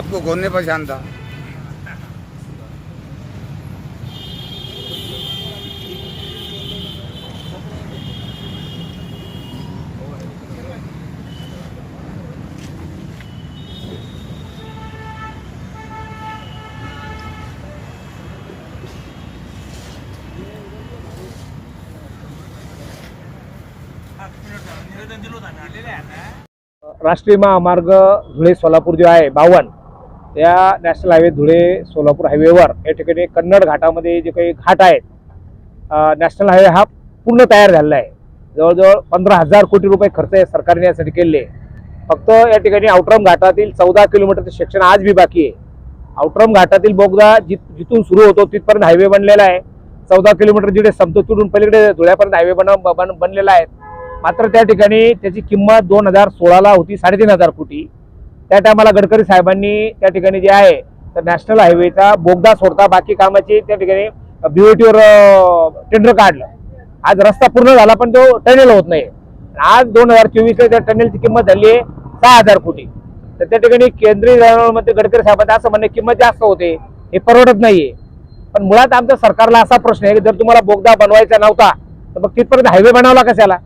आपको कौन नहीं पहचानता? राष्ट्रीय महामार्ग धुळे सोलापूर जो आहे बावन. त्या नॅशनल हायवे धुळे सोलापूर हायवेवर या ठिकाणी कन्नड घाटामध्ये जे काही घाट आहेत नॅशनल हायवे हा पूर्ण तयार झालेला आहे. जवळजवळ पंधरा हजार कोटी रुपये खर्च या सरकारने यासाठी केले. फक्त या ठिकाणी आउटरम घाटातील चौदा किलोमीटरचं सेक्शन आज बी बाकी आहे. आउटरम घाटातील बोगदा जिथ जिथून सुरू होतो तिथपर्यंत हायवे बनलेला आहे. चौदा किलोमीटर जिथे संपतो तिथून पलीकडे धुळ्यापर्यंत हायवे बन बन- बनलेला आहे. मात्र त्या ठिकाणी त्याची किंमत दोन हजार सोळाला होती साडेतीन हजार कोटी. त्या टायमाला गडकरी साहेबांनी त्या ठिकाणी जे आहे तर नॅशनल हायवेचा बोगदा सोडता बाकी कामाची त्या ठिकाणी बीओटीवर टेंडर काढलं. आज रस्ता पूर्ण झाला पण तो टनेल होत नाही आज दोन हजार चोवीसला त्या टनेलची किंमत झाली आहे सहा हजार कोटी. तर त्या ठिकाणी केंद्रीय धोरणामध्ये गडकरी साहेबांचं असं म्हणणं किंमत जास्त होते हे परवडत नाहीये. पण मुळात आमच्या सरकारला असा प्रश्न आहे की जर तुम्हाला बोगदा बनवायचा नव्हता तर मग तिथपर्यंत हायवे बनवला कशाला?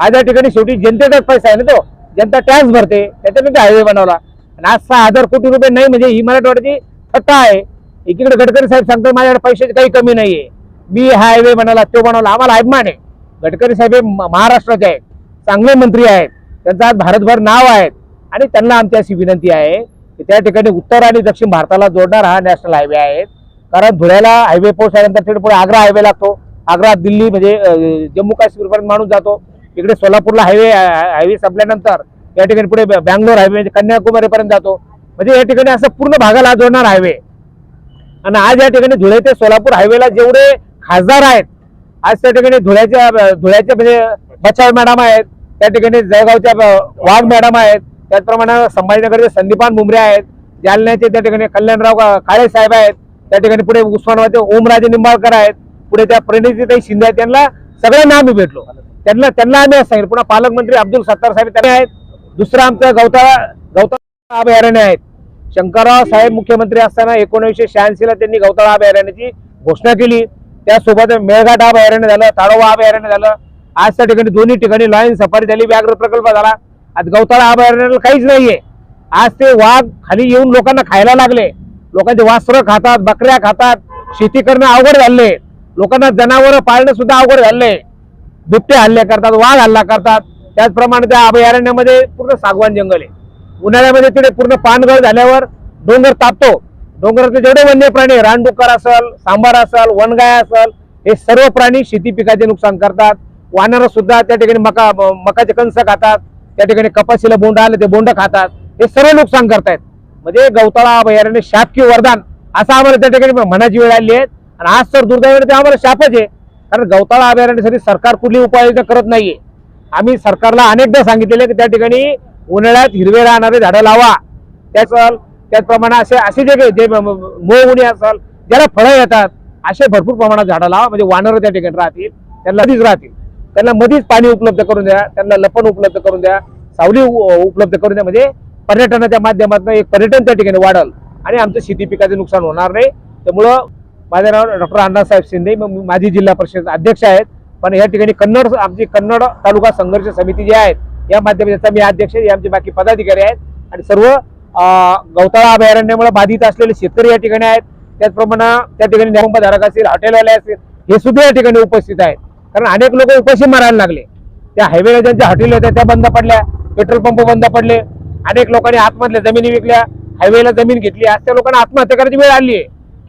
आज या ठिकाणी शेवटी जनतेचाच पैसा आहे ना तो. जनता टॅक्स भरते त्याच्याने हायवे बनवला. आणि आज सहा हजार कोटी रुपये नाही म्हणजे ही मराठवाड्याची थट्टा आहे. एकीकडे गडकरी साहेब सांगतात माझ्याकडे पैशाची काही कमी नाही आहे मी हा हायवे बनवला तो बनवला. आम्हाला अभिमान आहे. गडकरी साहेब हे म- महाराष्ट्राचे आहेत. चांगले मंत्री आहेत. त्यांचं आज भारतभर नाव आहे. आणि त्यांना आमची अशी विनंती आहे की त्या ठिकाणी उत्तर आणि दक्षिण भारताला जोडणार हा नॅशनल हायवे आहे. कारण धुळ्याला हायवे पोहोचल्यानंतर थेट पुढे आग्रा हायवे लागतो. आग्रा दिल्ली म्हणजे जम्मू काश्मीरपर्यंत माणूस जातो. इकडे सोलापूरला हायवे हायवे संपल्यानंतर या ठिकाणी पुढे बँगलोर हायवे म्हणजे कन्याकुमारीपर्यंत जातो. म्हणजे या ठिकाणी असं पूर्ण भागाला जोडणार हायवे आणि आज या ठिकाणी धुळे ते सोलापूर हायवेला जेवढे खासदार आहेत आज त्या ठिकाणी धुळ्याच्या धुळ्याच्या म्हणजे बचाव मॅडम आहेत त्या ठिकाणी जळगावच्या वाघ मॅडम आहेत त्याचप्रमाणे संभाजीनगरचे संदीपान मुंबरे आहेत जालन्याचे त्या ठिकाणी कल्याणराव काळे साहेब आहेत त्या ठिकाणी पुढे उस्मानाबादचे ओमराजे निंबाळकर आहेत पुढे त्या प्रणितीताई शिंदे आहेत त्यांना सगळ्यांना आम्ही भेटलो. त्यांना त्यांना आम्ही असं सांगितलं. पुन्हा पालकमंत्री अब्दुल सत्तार साहेब त्यांनी आहेत. दुसरं आमचं गवताळा गवताळा अभयारण्य आहेत. शंकरराव साहेब मुख्यमंत्री असताना एकोणीसशे शहाऐंशीला त्यांनी गवताळा अभयारण्याची घोषणा केली. त्यासोबत मेळघाट अभयारण्य झालं ताडोबा अभयारण्य झालं. आज त्या ठिकाणी दोन्ही ठिकाणी लॉयन सफारी झाली व्याघ्र प्रकल्प झाला. आज गवताळा अभयारण्याला काहीच नाहीये. आज ते वाघ खाली येऊन लोकांना खायला लागले. लोकांचे वास्त्र खातात बकऱ्या खातात. शेती करणं अवघड झाले लोकांना जनावरं पाळणं सुद्धा अवघड झालंय. बिबटे हल्ले करतात वाघ हल्ला करतात. त्याचप्रमाणे त्या अभयारण्यामध्ये पूर्ण सागवान जंगल आहे. उन्हाळ्यामध्ये तिथे पूर्ण पानगळ झाल्यावर डोंगर तापतो. डोंगरातले जेवढे वन्य प्राणी रानडुक्कर असेल सांबार असेल वनगाय असेल हे सर्व प्राणी शेती पिकाचे नुकसान करतात. वानर सुद्धा त्या ठिकाणी मका मकाचे कंस खातात. त्या ठिकाणी कपाशीला बोंड आले ते बोंड खातात. हे सर्व नुकसान करतायत. म्हणजे गवताळा अभयारण्य शाप की वरदान असं आम्हाला त्या ठिकाणी म्हणायची वेळ आली आहे. आणि आज तर दुर्दैवाने ते आम्हाला शापच आहे. कारण गवताळा अभयारण्यासाठी सरकार कुठली उपाययोजना करत नाहीये. आम्ही सरकारला अनेकदा सांगितलेले की त्या ठिकाणी उन्हाळ्यात हिरवे राहणारे झाडं लावा. त्याच त्याचप्रमाणे असे असे जे काही जे मोह उणी असाल ज्याला फळं येतात असे भरपूर प्रमाणात झाडं लावा. म्हणजे वानर त्या ठिकाणी राहतील त्यांना मधीच राहतील. त्यांना मधीच पाणी उपलब्ध करून द्या त्यांना लपण उपलब्ध करून द्या सावली उपलब्ध करून द्या. म्हणजे पर्यटनाच्या माध्यमातून एक पर्यटन त्या ठिकाणी वाढल. आणि आमचं शेती पिकाचे नुकसान होणार नाही. त्यामुळं माझं नाव डॉक्टर अण्णासाहेब शिंदे. मग माझी जिल्हा परिषद अध्यक्ष आहेत. पण या ठिकाणी कन्नड आमची कन्नड तालुका संघर्ष समिती जी आहेत या माध्यमाचा मी अध्यक्ष आहे, आमचे बाकी पदाधिकारी आहेत. आणि सर्व गवताळा अभयारण्यामुळे बाधित असलेले शेतकरी या ठिकाणी आहेत. त्याचप्रमाणे त्या ठिकाणी धारक असतील हॉटेलवाले असतील हे सुद्धा या ठिकाणी उपस्थित आहेत. कारण अनेक लोक उपाशी मारायला लागले. त्या हायवेला ज्यांच्या हॉटेल होत्या त्या बंद पडल्या. पेट्रोल पंप बंद पडले. अनेक लोकांनी आतमधल्या जमिनी विकल्या. हायवेला जमीन घेतली. आज त्या लोकांना आत्महत्या करायची वेळ आली आहे.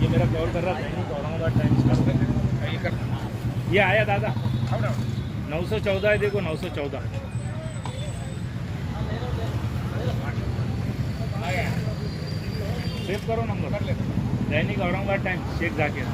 ये मेरा कॉल कर रहा था। औरंगाबाद टाइम्स का ये आया दादा। नौ। सौ चौदह है देखो नौ सौ चौदह। सेव करो नंबर दैनिक औरंगाबाद टाइम्स शेख जाकिर